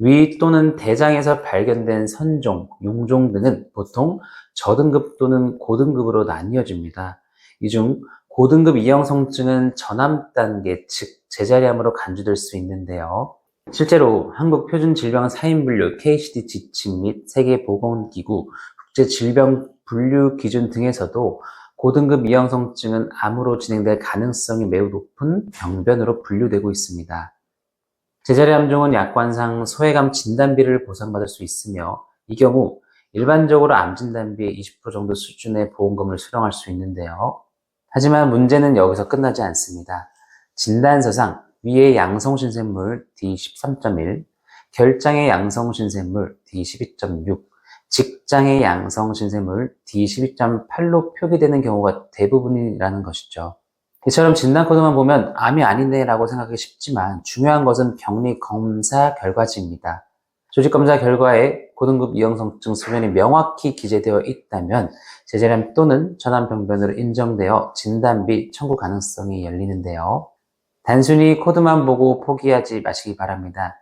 위 또는 대장에서 발견된 선종, 용종 등은 보통 저등급 또는 고등급으로 나뉘어집니다. 이 중 고등급 이형성증은 전암 단계, 즉 제자리암으로 간주될 수 있는데요. 실제로 한국표준질병사인분류 KCD 지침 및 세계보건기구 국제질병분류 기준 등에서도 고등급 이형성증은 암으로 진행될 가능성이 매우 높은 병변으로 분류되고 있습니다. 제자리 암종은 약관상 소외감 진단비를 보상받을 수 있으며 이 경우 일반적으로 암 진단비의 20% 정도 수준의 보험금을 수령할 수 있는데요. 하지만 문제는 여기서 끝나지 않습니다. 진단서상 위의 양성신생물 D13.1, 결장의 양성신생물 D12.6, 직장의 양성신생물 D12.8로 표기되는 경우가 대부분이라는 것이죠. 이처럼 진단 코드만 보면 암이 아니네 라고 생각하기 쉽지만 중요한 것은 병리 검사 결과지입니다. 조직검사 결과에 고등급 이형성증 소견이 명확히 기재되어 있다면 제재량 또는 전암병변으로 인정되어 진단비 청구 가능성이 열리는데요. 단순히 코드만 보고 포기하지 마시기 바랍니다.